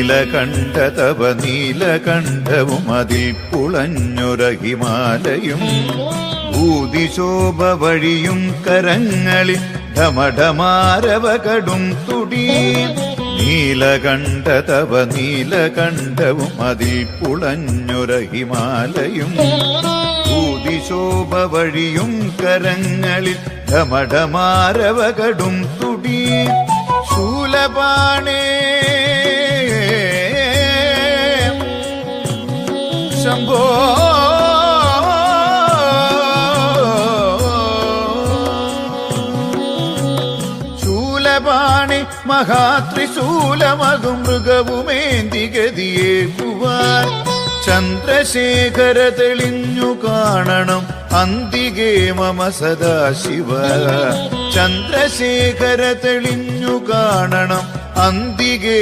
നീലകണ്ഠ തവ നീലകണ്ഠവും അതിൽ പുളഞ്ഞൊര ഹിമാലയും. ഭൂതിശോഭ വഴിയും കരങ്ങളിൽ ഢമഢമാരവ കടും തുടി. നീലകണ്ഠതവ നീലകണ്ഠവും അതിൽ പുളഞ്ഞൊര ഹിമാലയും. ഭൂതിശോഭ വഴിയും കരങ്ങളിൽ ഢമഢമാരവ കടും തുടി. ശൂലപാണേ ശംഭോ ശൂലപാണി മഹാത്രിശൂലമകും മൃഗവുമേന്തി ഗതിയേകുവാൻ ചന്ദ്രശേഖര തെളിഞ്ഞു കാണണം അന്തികേ മമ സദാശിവ. ചന്ദ്രശേഖര തെളിഞ്ഞു കാണണം അന്തികേ